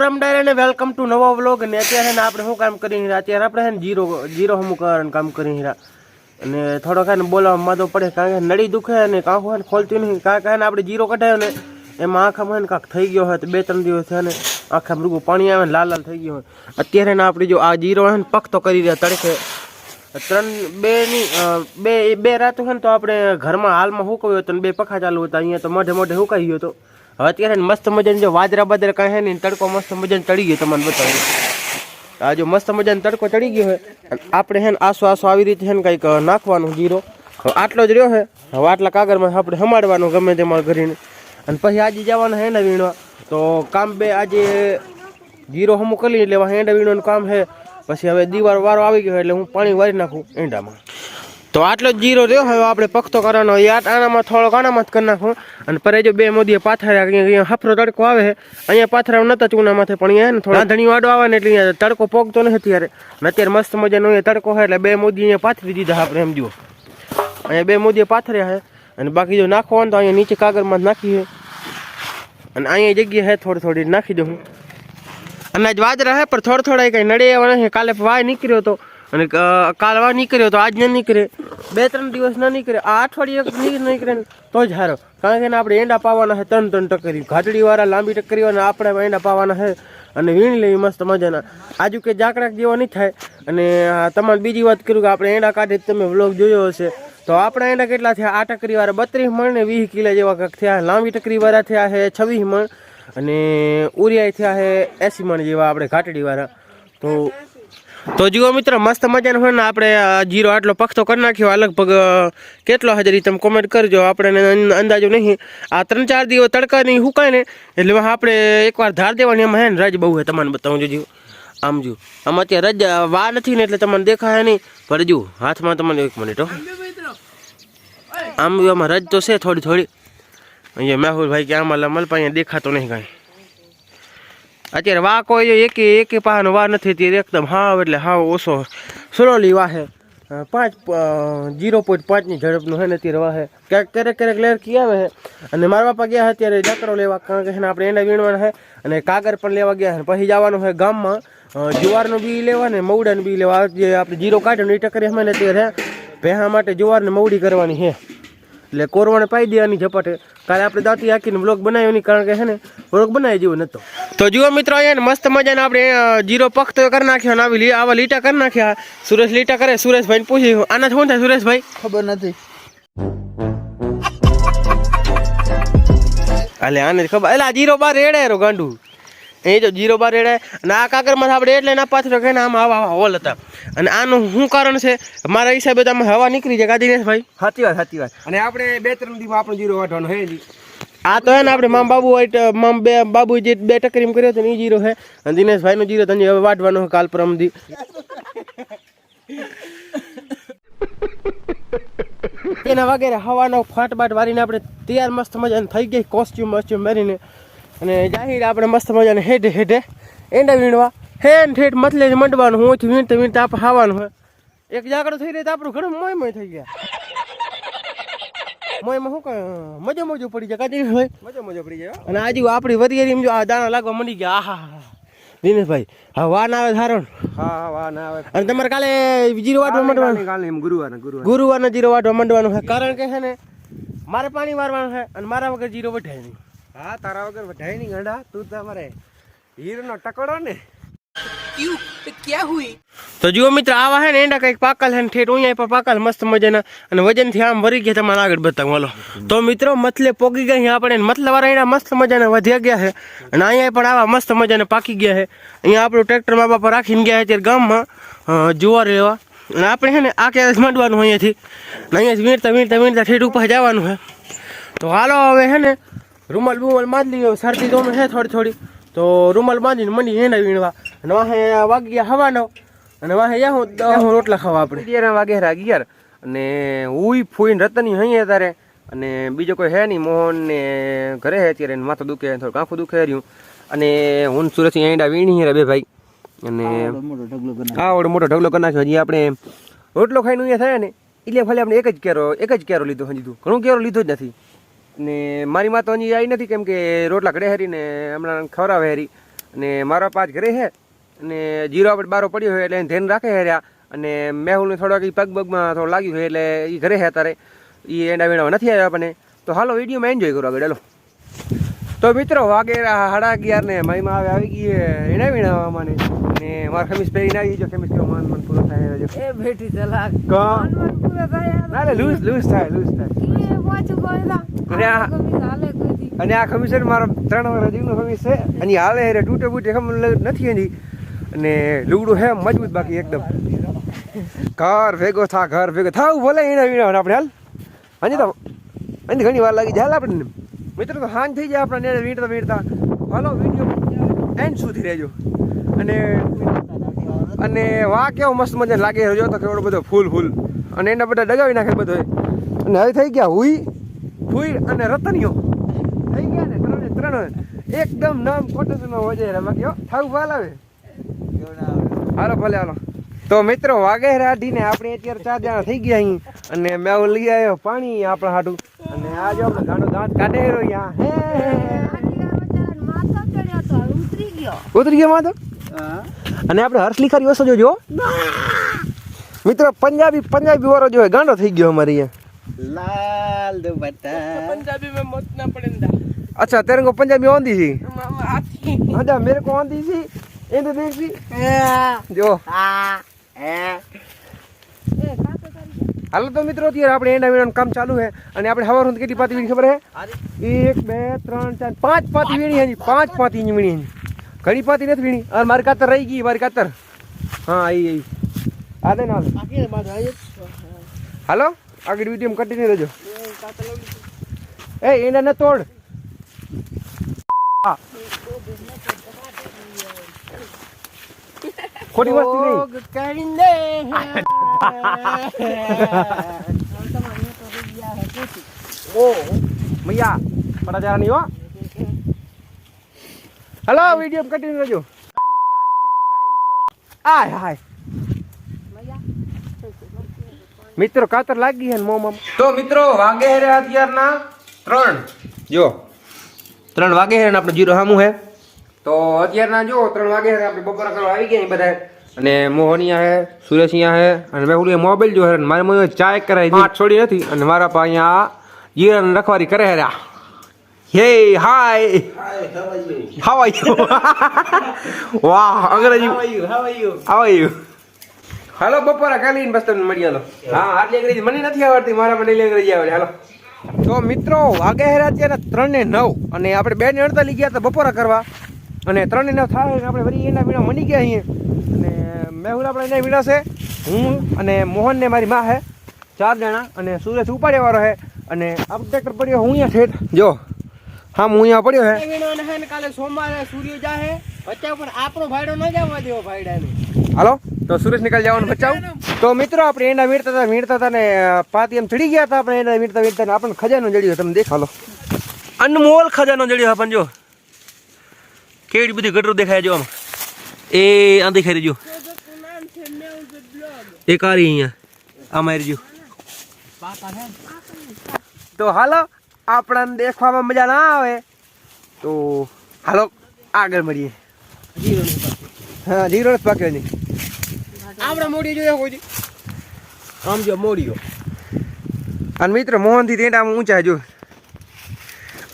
રામ ડાયર અને welcome to નવો vlog અને અત્યારે ને આપણે શું કામ કરી રહ્યા? અત્યારે આપણે છે ને જીરો જીરો હમું કરવાનું કામ કરી રહ્યા. અને થોડોક છે બોલાવવા માદો પડે, કારણ કે નડી દુખે અને કાંખો હોય ખોલતી નહીં કારણ કે આપણે જીરો કઢાયો ને, એમાં આંખામાં ને કાંક થઈ ગયો હોય તો બે ત્રણ દિવસ છે ને આખા મૃગું પાણી આવે ને લાલ લાલ થઈ ગયો હોય. અત્યારે ને આપણે જો આ જીરો હોય ને પકતો કરી રહ્યા તડકે. ત્રણ બે ની બે બે રાતો હોય ને તો આપણે ઘરમાં હાલમાં હુકવ્યો હતો ને બે પખા ચાલુ હતા. અહીંયા તો મોઢે મોઢે હુકાઈ ગયો હતો? હવે અત્યારે મસ્ત મજાની જો વાદરા બાદરા કાંઈ હે ને તડકો મસ્ત મજાનો ચડી ગયો તમને બતાવું. આ જો મસ્ત મજાનો તડકો ચડી ગયો હોય આપણે હે ને આસો આસો આવી રીતે હે ને કંઈક નાખવાનું જીરો. આટલો જ રહ્યો છે હવે આટલા કાગળમાં આપણે હમાડવાનું ગમે તેમાં કરીને અને પછી આજે જવાનું હે ને વીણવા. તો કામ બે આજે જીરો હમું કરી લેવા, હેંડા વીણવાનું કામ છે પછી હવે દીવાર વારો આવી ગયો એટલે હું પાણી વારી નાખું એંડામાં તો આટલો જ જીરો રહ્યો. હવે આપણે પખતો કરવાનો યાદ. આનામાં થોડોક આનામાં જ કરી નાખું. અને પરે જો બે મોદીએ પાથર્યા, અહીંયા હફરો તડકો આવે છે. અહીંયા પાથરા નતા ચૂનામાંથી, પણ અહીંયા ને થોડા ધણી વાડો આવે ને એટલે અહીંયા તડકો પોગતો નથી અત્યારે. ને અત્યારે મસ્ત મજાનો અહીંયા તડકો હોય એટલે બે મોદી અહીંયા પાથરી દીધા આપણે, એમ જુઓ. અહીંયા બે મોદીએ પાથર્યા છે. અને બાકી જો નાખવાનું તો અહીંયા નીચે કાગળમાં જ નાખીએ અને અહીંયા જગ્યા છે, થોડી થોડી નાખી દઉં. અનાજ વાજરા હે પણ થોડા થોડા કંઈ નડે એવા નથી. કાલે વાય નીકળ્યો હતો અને કાલવા નીકળ્યો તો આજ ન નીકળે. બે, ત્રણ દિવસ ના નીકળે. આ અઠવાડિયે નીકળે તો જ હારો. કારણ કે એને આપણે એંડા પાવાના છે ત્રણ ત્રણ ટકરી ઘાટડી વાળા લાંબી ટકરી અને આપણે એંડા પાવાના છે અને વીણી લેવી મસ્ત મજાના. આજુ કે જાકડાક જેવો નહીં થાય. અને તમારે બીજી વાત કરું કે આપણે એંડા કાઢી તમે વ્લોગ જોયો હશે. તો આપણા એંડા કેટલા થયા? આ ટકરી વાળા બત્રીસ મણ ને વીસ કિલો જેવા કંઈક થયા લાંબી ટકરી વાળા થયા છે છવ્વીસ મણ. અને, ઉરિયાઈ થયા છે એસી મણ જેવા આપણે ઘાટડી વાળા તો તો જુઓ મિત્ર, મસ્ત મજાનો હોય ને આપણે જીરો આટલો પખતો કરી નાખ્યો. લગભગ કેટલો હાજરી તમે કોમેન્ટ કરજો. આપણે અંદાજો નહીં. આ ત્રણ ચાર દિવસ તડકા નહીં, હુકાય ને એટલે આપણે એકવાર ધાર દેવાની એમાં હે ને, રજ બહુ છે તમને બતાવું જોજો આમ જો આમાં અત્યારે રજ વા નથી ને એટલે તમને દેખાય નહીં. પણ જુઓ, હાથમાં તમને એક મિનિટ હો. આમ જો આમાં રજ તો છે થોડી થોડી અહીંયા મેહુલભાઈ કે આમાં મલપા અહીંયા દેખાતો નહીં કાંઈ. અત્યારે વા કોઈ એકે એકે પાનો વા નથી અત્યારે એકદમ હાવ એટલે હાવ ઓછો. સ્લોલી વાહે પાંચ જીરો પોઈન્ટ પાંચની ઝડપનું હે ને અત્યારે વાહે ક્યારેક ક્યારેક લેર કી આવે છે અને મારા બાપા ગયા છે અત્યારે જાકરો લેવા, કારણ કે આપણે એને વીણવાના છે અને કાગર પણ લેવા ગયા છે પછી જવાનું છે ગામમાં. જુવારનું બી લેવા ને મવડાનું બી લેવા. જે આપણે જીરો કાઢ્યો ને એ ટકરી અમે અત્યારે ભેહા માટે જુવારને મવડી કરવાની છે એટલે કોરવાને પાઈ દેવાની ઝપટે. કાલે આપણે દાંતી હાકીને બ્લોગ બનાવ્યો નહીં કારણ કે છે ને બ્લોગ બનાવી જેવો નતો. તો જુઓ મિત્રો અહીંયા મસ્ત મજાને આપણે જીરો પખ તો કરી નાખ્યો ને આવી લી- આવા લીટા કરી નાખ્યા. સુરેશ લીટા કરે સુરેશભાઈને પૂછી આના શું થાય સુરેશભાઈ? ખબર નથી. એટલે આને ખબર એટલે જીરો બાર રેડે ગાંડું. એ જો જીરો બાર રેડે. અને આ કાગરમાં આપણે એટલે ના પાથરો કે આમાં આવા આવા હોલ હતા. અને આનું શું કારણ છે? મારા હિસાબે તો આમાં હવા નીકળી જાય ગાદીનેશભાઈ સાચી વાત સાચી વાત. અને આપણે બે ત્રણ દિવસ આપણો જીરો વાટવાનો હે આ તો હે ને આપણે મામ બાબુ વાઈટ મામ બે બાબુ જે બે ટકરીમ કર્યો હતો ને એ જીરો છે અને દિનેશભાઈનો જીરો તને હવે વાઢવાનો છે કાલ પરમથી એના વગેરે હવાનો ફાટ બાટ વારીને આપણે તૈયાર મસ્ત મજા થઈ ગઈ કોસ્ટ્યુમ વોસ્ટ્યુમ પહેરીને. અને જાહેર આપણે મસ્ત મજાને હેઠે હેઠે એંડા વીણવા હેન ઠેઠ મથલે જ મંડવાનું હું ઓછી વીણતા વીણતા આપણે ખાવાનું હોય એક જાગડો થઈ રહી તો આપણું ઘણું મોય મોય થઈ ગયા. મોયમાં શું કહે મજો મજો પડી જાય કાજી હોય. મજા મજા પડી જાય અને આજુ આપણી વધી જો આ દાણા લાગવા મળી ગયા. આહા દિનેશભાઈ હા વાન આવે ધારણ? હા હા વાહ ના આવે. અને તમારે કાલે જીરો વાટવા માંડવાનું? કાલે એમ ગુરુવાર ને ગુરુવારનો જીરો વાટવા માંડવાનું છે કારણ કે છે ને મારે પાણી મારવાનું છે અને મારા વગર જીરો વઢાય નહીં. હા તારા વગર વધાય નહીં ગંડા. તું તમારે હીરનો ટકડો ને. તો જુઓ મિત્ર આવા હે ને એંડા કંઈક પાકલ હે ને ઠેઠ ઉઅહીંયા પર પાકલ મસ્ત મજાના. અને વજનથી આમ વરી ગયા તમારે આગળ બતાવું હાલો. તો મિત્રો મતલે પોગી ગયા છે આપણે વાળા એના મસ્ત મજાના વધ્યા ગયા છે અને અહીંયા પણ આવા મસ્ત મજાના પાકી ગયા છે અહીંયા આપણું ટ્રેક્ટર મા બાપા રાખીને ગયા છે ગામમાં. જુવાર લેવા અને આપણે છે ને આ કેસ માંડવાનું અહીંયાથી? ને અહીંયાથી વીણતા વીણતા વીણતા ઠેઠ ઉપર જવાનું છે તો હાલો હવે છે ને રૂમાલ બુમાલ બાંધી લીધો શરદી તો છે થોડી થોડી. તો રૂમાલ બાંધીને હે હેંડા વીણવા. અને વાહે વાગ્યા હવાનો. અને વાહે યા હું રોટલા ખાવા આપણે. અગિયાર વાગે અગિયાર. અને હુંય ફૂઈને રતની હઈએ તારે અને બીજો કોઈ હે નહીં મોહન ને ઘરે હે અત્યારે. એને માથું દુખે થોડું કાંખું દુખે રહ્યું. અને હું સુરત એંડા વીણી હે બે ભાઈ. અને આવડો મોટો ઢગલો કરી નાખ્યો. હજી આપણે રોટલો ખાઈને અહીંયા થયા ને. એટલે ખાલી આપણે એક જ કેરો એક જ કેરો લીધો હજી તું. ઘણું કેરો લીધો જ નથી. ને મારી માં તો હજી આવી નથી કેમ કે રોટલા ઘડે હેરી ને હમણાં ખવડાવે હેરી. અને મારા પાંચ ઘરે છે અને જીરો આપણે બારો પડ્યો હોય એટલે ધ્યાન રાખે હેર્યા અને મેહુલને થોડાક એ પગ પગમાં થોડું લાગ્યું છે એટલે એ ઘરે છે અત્યારે. એ એના વેણામાં નથી આવ્યા આપણને. તો હાલો વિડીયોમાં એન્જોય કરો આગળ હાલો. તો મિત્રો વાગે સાડા અગિયાર ને માઈમાં આવે આવી ગઈ એના વીણાવા મને ને મારા ખમીસ પહેરીને આવી જો ખમીસ કેવો મન મન પૂરો થાય જો. એ બેટી તલાક કોણ મન પૂરો થાય લૂઝ લૂઝ થાય લૂઝ થાય. કોઈલા અને આ- અને આ ખમીસ મારો ત્રણ વર્ષ જીવનો ખમીસ છે. અને હાલે રે તૂટે બૂટે ખમ નથી એની. અને લુગડું હે મજબૂત બાકી એકદમ. ઘર ભેગો થા ઘર ભેગો થાવ ભલે એના વીણા આપણે હાલ. હજી તો હજી ઘણી વાર લાગી જાય હાલ આપણને. મિત્રો તો હાન થઈ જાય આપણે ને વીંટતા વીણતા. હાલો વીડિયો એન્ડ સુધી રહેજો. અને અને વાહ કેવો મસ્ત મજા લાગે. રહ્યો તો કેવડો બધો ફૂલ ફૂલ. અને એના બધા ડગાવી નાખે બધો અને હવે થઈ ગયા હુઈ. ફૂઈ અને રતનિયો. થઈ ગયા ને ત્રણે ત્રણ. એકદમ નામ કોટેશનમાં વજે રે બાકી થાવું ભાલ આવે. હાલો ભલે હાલો. તો મિત્રો વાગે રાઢીને આપણે અત્યારે ચાર જણા થઈ ગયા અહીં. અને મેં લઈ આવ્યો પાણી આપણા હાટું. અને આ જો ગાંડો દાંત કાઢે રહ્યો અહીંયા. ઉતરી ગયો ઉતરી ગયા માં તો અને આપણે હર્ષ લિખારી ઓછો જોજો મિત્રો પંજાબી પંજાબી વાળો જો ગાંડો થઈ ગયો અમારે અહીંયા. લાલ દુપટ્ટા पंजाबी में मत ना पड़ेगा अच्छा तेरे को पंजाबी आंदी सी हाथी अच्छा मेरे को आंदी सी ये तो देख सी જો આ એ એ કાતો તારી હાલો તો મિત્રો અત્યારે આપણે એના વીણાનું કામ ચાલુ છે અને આપણે હવાર સુધી કેટલી પાતી વીણી ખબર છે એક બે ત્રણ ચાર પાંચ પાતી વીણી હજી પાંચ પાતી ની વીણી હજી ઘણી પાતી નથી વીણી અને મારી કાતર રહી ગઈ મારી કાતર હા આવી આવી આ દે ના આખી બાજુ આવી હાલો આગળ વિડીયો કન્ટિન્યુ રહેજો એ એને ન તોડ. ખોટી વસ્તુ નહીં. કરીને ઓ મૈયા પડા જરા નહીં હો. હલો વીડિયો કન્ટિન્યુ રહેજો આય હાય. મિત્રો કાતર લાગી છે મોમાં. તો મિત્રો વાગે હે અત્યારના ત્રણ. જો ત્રણ વાગે હે આપણે જીરો હામું હે. તો અત્યારના જો ત્રણ વાગે હે આપણે બપોરા કરવા આવી ગયા બધા અને મોહનિયા હે સુરેશિયા હે અને મેં ઓલું મોબાઈલ જો હે અને મને મમ્મી ચાય કરાવી પાંચ છોડી નથી. અને મારા પા અહીંયા જીરા રખવારી કરે હે હે હાય. હાવ આર યુ વાહ અંગ્રેજી. How you how are you હાલો બપોરા કાલી બસ તમને મળી હાલો હા આટલી અંગ્રેજી મને નથી આવડતી મારા મને એટલી અંગ્રેજી આવડે. હાલો. તો મિત્રો વાગે હેરા અત્યારે ત્રણ ને નવ. અને આપણે બે ને અડતાલી ગયા હતા બપોરા કરવા. અને ત્રણ ને નવ થાય આપણે વળી એના વીણા મળી ગયા અહીંયા અને મેહુલ આપણે એના વીણા છે. હું અને મોહન ને મારી મા છે ચાર જણા. અને સુરેશ ઉપાડ્યા વાળો છે અને આપ ટ્રેક્ટર પડ્યો હું અહીંયા ઠેઠ. જો. હા હું અહીંયા પડ્યો હે. ને કાલે સોમવારે સૂર્ય જાહે. વચ્ચે પણ આપણો ભાઈડો ન જવા દેવો ભાઈડાને. હાલો? તો સુરેશ નિકાલ જવાનું બચાવ. તો મિત્રો આપણે એના વીણતા હતા વીણતા હતા ને પાતી એમ ચડી ગયા હતા આપણે એના વીણતા વીણતા ને. આપણને ખજાનો જડ્યો તમે દેખાલો. હાલો અનમોલ ખજાનો જડ્યો આપણને જો કેવી બધી ગટરો દેખાય જો આમ. એ આ દેખાઈ રહ્યો એક આ રહી અહીંયા આ મારી જો તો હાલો આપણને દેખવામાં મજા ના આવે. તો હાલો આગળ મળીએ. હા જીરો નથી પાક્યો મોડી જોઈએ કોઈ આમ જો મોડીઓ અને મિત્ર, મોહનથી તેંડા આમ ઊંચા જો.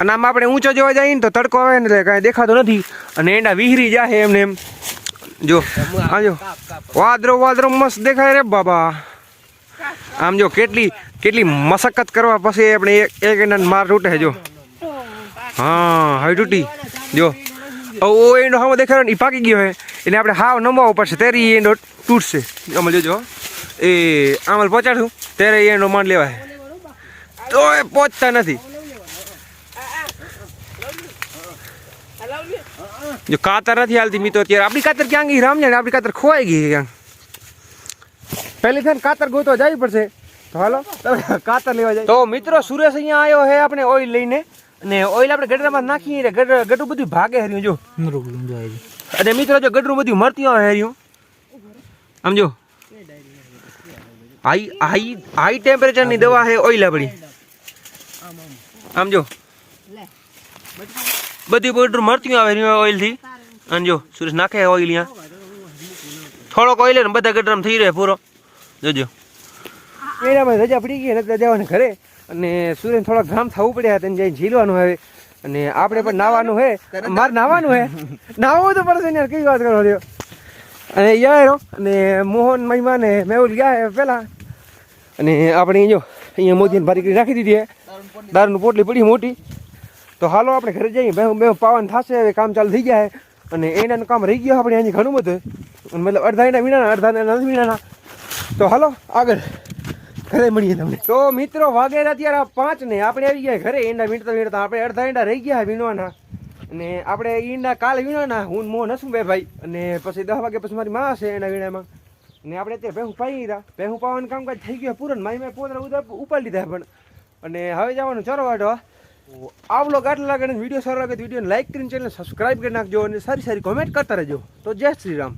અને આમ આપણે ઊંચો જોવા જઈએ ને તો તડકો આવે ને કાંઈ દેખાતો નથી. અને એંડા વિહરી જાય એમને એમ. જો, આ જો. વાદરો વાદરો મસ્ત દેખાય રે બાબા. આમ જો, કેટલી કેટલી મશક્કત કરવા પછી આપણે એક એક એંડા માર તૂટે જો. હા હવે તૂટી જો. ઓ એંડો હવે દેખાય ને એ પાકી ગયો હે. એને આપણે હાવ નમવા પડશે ત્યારે એ એંડો તૂટશે. અમલ જોજો એ આમલ પહોંચાડશું ત્યારે એ એંડો માંડ લેવાય. તો એ પહોંચતા નથી. જો કાતર નથી હાલતી મિત્રો અત્યારે. આપણી કાતર ક્યાં ગઈ? રામ જાણે આપણી કાતર ખોવાઈ ગઈ ક્યાં પહેલી થાય કાતર ગોતવા જવી પડશે. તો હાલો કાતર લેવા જાય તો મિત્રો, સુરેશ અહીંયા આવ્યો હે આપણે ઓઇલ લઈને. અને ઓઇલ આપણે ગટરમાં નાખીએ ગટર ગટરું બધું ભાગે હર્યું. જો. અને મિત્રો જો ગટરું બધું મરતી આવે હેર્યું. આમ જો હાઈ હાઈ હાઈ ટેમ્પરેચરની દવા છે ઓઇલ આપણી. આમ જો બધી ગટરું મરતી આવે ઓઇલથી. અને જો સુરેશ નાખે ઓઇલ અહીંયા. થોડોક ઓઇલ ને બધા ગટરામ થઈ રહે પૂરો. જોજો. એનામાં રજા પડી ગઈ રજા જવાનું ઘરે. અને સુરેશ થોડાક ઘામ થવું પડ્યા તેને જઈને ઝીલવાનું હવે. અને આપણે પણ નાવાનું હે. મારે નાવાનું હે. નાવું તો પડશે ને કઈ વાત કરો રહ્યો અને યાર અને મોહન મહિમા ને મેહુલ ગયા હે પેલા અને આપણે જો અહીંયા મોદીને ભારી કરી રાખી દીધી હે. દારૂની પોટલી પડી મોટી. તો હાલો આપણે ઘરે જઈએ. બે બે પાવન થશે હવે કામ ચાલુ થઈ ગયા છે અને એનાનું કામ રહી ગયું આપણે અહીંયા ઘણું બધું. મતલબ અડધા એના વીણાના અડધા એના નથી વીણાના. તો હાલો આગળ. ઘરે મળીએ તમને. તો મિત્રો, વાગેરા અત્યારે પાંચ ને, આપણે આવી ગયા ઘરે, ઈંડા વીણતા વીણતા આપણે અડધા ઈંડા રહી ગયા વીણવાના. અને આપણે ઈંડા કાલે વીણવાના, હું મોહ નસું બે ભાઈ. અને પછી દસ વાગે પછી મારી માં હશે એના વીણામાં. ને આપણે અત્યારે ભેહું પાઈ રહ્યા ભેહું પાવાનું કામકાજ થઈ ગયું પૂરણ મારી મેં પોતરા ઉપાડી લીધા પણ. અને હવે જવાનું ચરો વાટવા. આવલો આટલા લાગે વીડિયો સારો લાગે તો વિડીયોને લાઈક કરીને ચેનલ સબસ્ક્રાઈબ કરી નાખજો અને સારી સારી કોમેન્ટ કરતા રહેજો. તો જય શ્રી રામ.